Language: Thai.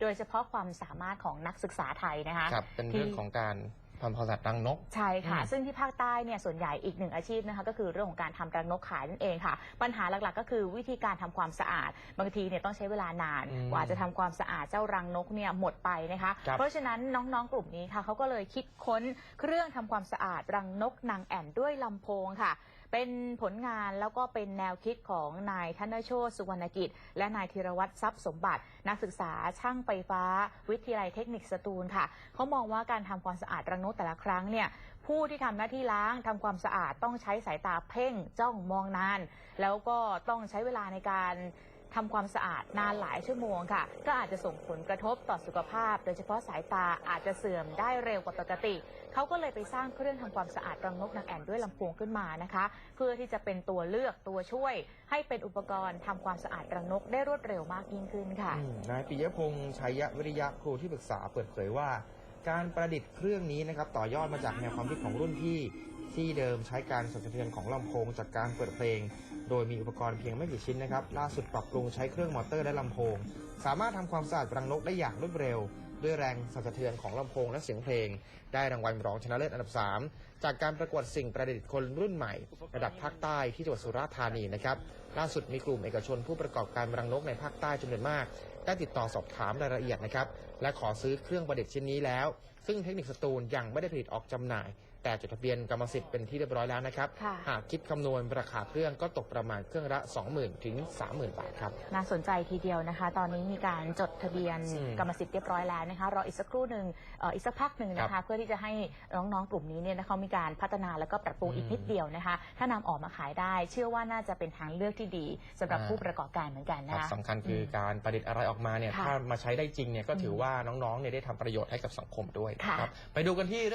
โดยเฉพาะความสามารถของนักศึกษาไทยนะคะครับเป็นเรื่องของการทำความสะอาดรังนก ใช่ค่ะอืมซึ่งที่ภาคใต้เนี่ยส่วนใหญ่อีกหนึ่งอาชีพนะคะก็คือเรื่องของการทำรังนกขายนั่นเองค่ะ ปัญหาหลักๆ ก็คือวิธีการทำความสะอาด บางทีเนี่ยต้องใช้เวลานานอืมกว่าจะทำความสะอาดเจ้ารังนกเนี่ยหมดไปนะคะครับเพราะฉะนั้นน้องๆกลุ่มนี้ค่ะเขาก็เลยคิดค้นเครื่องทำความสะอาดรังนกนางแอ่นด้วยลำโพงค่ะเป็นผลงานแล้วก็เป็นแนวคิดของนายธนโชตสุวรรณกิจ และนายธีรวัตรทรัพย์สมบัติ นักศึกษาช่างไฟฟ้า วิทยาลัยเทคนิคสตูลค่ะเขามองว่าการทำความสะอาดรังนกแต่ละครั้งเนี่ยผู้ที่ทำหน้าที่ล้างทำความสะอาดต้องใช้สายตาเพ่งจ้องมองนาน แล้วก็ต้องใช้เวลาในการ ทำความสะอาดนานหลายชั่วโมงค่ะ ก็อาจจะส่งผลกระทบต่อสุขภาพ โดยเฉพาะสายตาอาจจะเสื่อมได้เร็วกว่าปกติ เขาก็เลยไปสร้างเครื่องทำความสะอาดรังนกนางแอ่นด้วยลำโพงขึ้นมานะคะ เพื่อที่จะเป็นตัวเลือกตัวช่วย ให้เป็นอุปกรณ์ทำความสะอาดรังนกได้รวดเร็วมากยิ่งขึ้นค่ะ นายปิยพงษ์ชัยวิริยะครูที่ปรึกษาเปิดเผยว่า การประดิษฐ์เครื่องนี้นะครับต่อยอดมาจากแนวความคิดของรุ่นพี่ ที่เดิมใช้การสั่นสะเทือนของลำโพงจากการเปิดเพลง โดยมีอุปกรณ์เพียงไม่กี่ชิ้นนะครับ ล่าสุดปรับปรุงใช้เครื่องมอเตอร์และลำโพง สามารถทำความสะอาดรังนกได้อย่างรวดเร็ว ด้วยแรงสั่นสะเทือนของลำโพงและเสียงเพลง ได้รางวัลรองชนะเลิศอันดับ 3 จากการประกวดสิ่งประดิษฐ์คนรุ่นใหม่ ระดับภาคใต้ที่จังหวัดสุราษฎร์ธานีนะครับล่าสุดมีกลุ่มเอกชนผู้ประกอบการรังนกในภาคใต้จำนวนมากได้ติดต่อสอบถามรายละเอียดนะครับและขอซื้อเครื่องประดิษฐ์ชิ้นนี้แล้ว ซึ่งเทคนิคสตูลยังไม่ได้ผลิตออกจำหน่าย แต่จดทะเบียนกรรมสิทธิ์เป็นที่เรียบร้อยแล้วนะครับ ค่ะ หากคิดคำนวณราคาเครื่องก็ตกประมาณเครื่องละ 20,000 ถึง 30,000 บาทครับ น่าสนใจทีเดียวนะคะ ตอนนี้มีการจดทะเบียนอืมกรรมสิทธิ์เรียบร้อยแล้วนะคะรออีกสักครู่หนึ่งเอ่ออีกสักพักหนึ่งนะครัคะ บเพื่อที่จะให้น้องๆกลุ่มนี้เนี่ยนะคะมีการพัฒนาแล้วก็ปรับปรุงอืมอีกนิดเดียวนะคะ ถ้านำออกมาขายได้ เชื่อว่าน่าจะเป็นทางเลือกที่ดีสำหรับอ่า ผู้ประกอบการเหมือนกันครันะบคะสำคัญคือการประดิษฐ์อะไรออกมาเนี่ยค่ะถ้ามาใช้ได้จริงเนี่ยก็ถืออมว่าน้องๆเนี่ยได้ทำประโยชน์ให้กับสังคมด้วยค่ะครับไปดูกันที่